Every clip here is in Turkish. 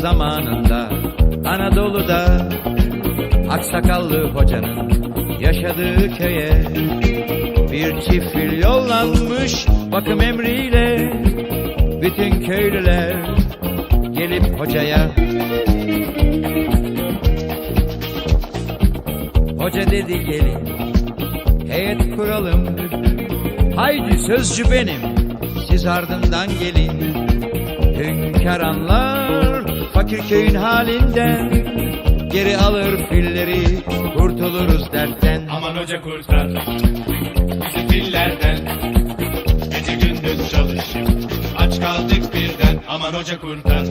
zamanında Anadolu'da Aksakallı hocanın yaşadığı köye Bir çift fil yollanmış bakım emriyle Bütün köylüler gelip hocaya Hoca dedi gelin heyet kuralım. Haydi sözcü benim siz ardımdan gelin Hünkâr anlar fakir köyün halinden. Geri alır filleri kurtuluruz dertten. Aman hoca kurtar bizi fillerden. Gece gündüz çalışıp aç kaldık birden. Aman hoca kurtar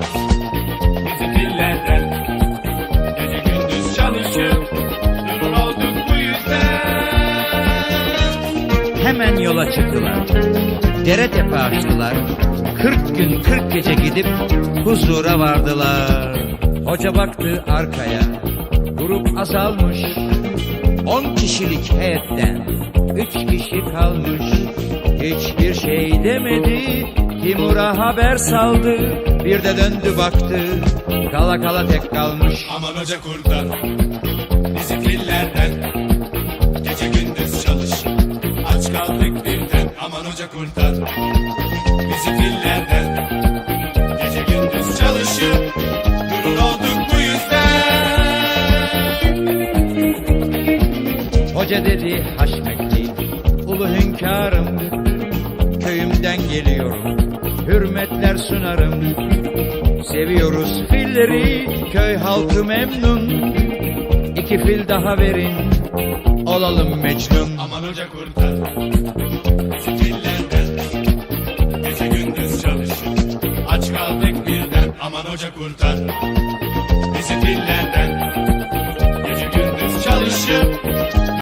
bizi fillerden. Gece gündüz çalışıp durur olduk bu yüzden. Hemen yola çıktılar Dere tepe açtılar. Kırk gün kırk gece gidip huzura vardılar. Hoca baktı arkaya. Grup azalmış. On kişilik heyetten Üç kişi kalmış. Hiçbir şey demedi. Timur'a haber saldı. Bir de döndü baktı. Kala kala tek kalmış. Aman hoca kurtar. Bizi fillerden. Gece gündüz çalışıp aç kaldık birden. Aman hoca kurtar Hoca dedi haşmetli ulu hünkârım Köyümden geliyorum hürmetler sunarım. Seviyoruz filleri köy halkı memnun. İki fil daha verin olalım mecnun. Aman hoca kurtar. Fillerden Gece gündüz çalışıp aç kaldık birden Aman hoca kurtar. Bizi fillerden